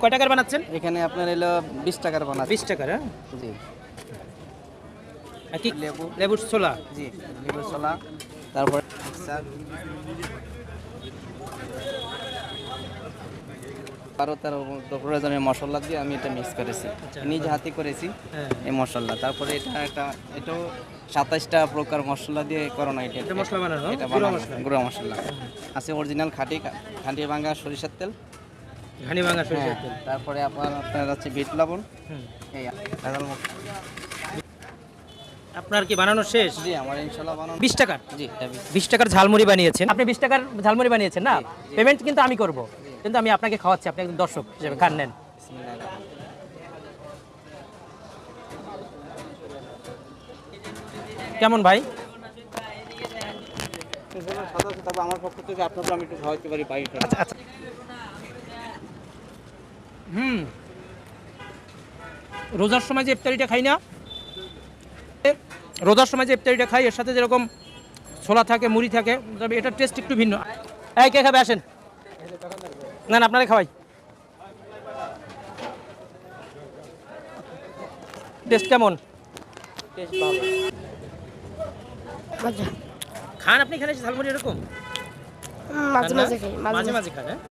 কয় টাকার বানাচ্ছেন? এখানে আপনার এলো বিশ টাকার বানা বিশ টাকার হ্যাঁ? জি। কি লেবু। লেবুর ছোলা? জি লেবু ছোলা। তারপরে বারো তেরো প্রয়োজনের মশলা দিয়ে আমি এটা মিক্স করেছি। নিজ হাতে করেছি হ্যাঁ। এই মশলা। তারপরে এটা একটা এটাও সাতাইশটা প্রকার মশলা দিয়ে করোনা এটা। এটা মশলা বানানো? এটা গুঁড়ো মশলা। আছে অরিজিনাল খাঁটি খাঁটি ভাঙা সরিষার তেল। ঘানি ভাঙা হ্যাঁ সরিষার তেল। তারপরে আপনার আপনার হচ্ছে বিট লবণ। হুম। এই ভেজাল মুক্ত। আপনার কি বানানো শেষ? জি আমার ইনশাল্লাহ বানানো বিশ টাকার? জি এটা বিশ। বিশ টাকার ঝালমুড়ি বানিয়েছেন? আপনি বিশ টাকার ঝালমুড়ি বানিয়েছেন না? পেমেন্ট কিন্তু আমি করব। কিন্তু আমি আপনাকে খাওয়াচ্ছি আপনি একজন দর্শক হিসেবে খান নেন। কেমন ভাই। আমার পক্ষ থেকে আপনাকে আমি একটু খাওয়াতে পারি পাই আচ্ছা আচ্ছা। হুম। রোজার সময় যে ইফতারিটা খাই না এ, রোজার সময় যে ইফতারিটা খাই এর সাথে যেরকম ছোলা থাকে মুড়ি থাকে তবে এটার টেস্ট একটু ভিন্ন। এই কে খাবে? আসেন। না না আপনারা খাওয়াই। টেস্ট কেমন? খান আপনি এসে ঝালমুড়ি এরকম? মাঝে মাঝে খাই মাঝে মাঝে। মাঝে খান হ্যাঁ?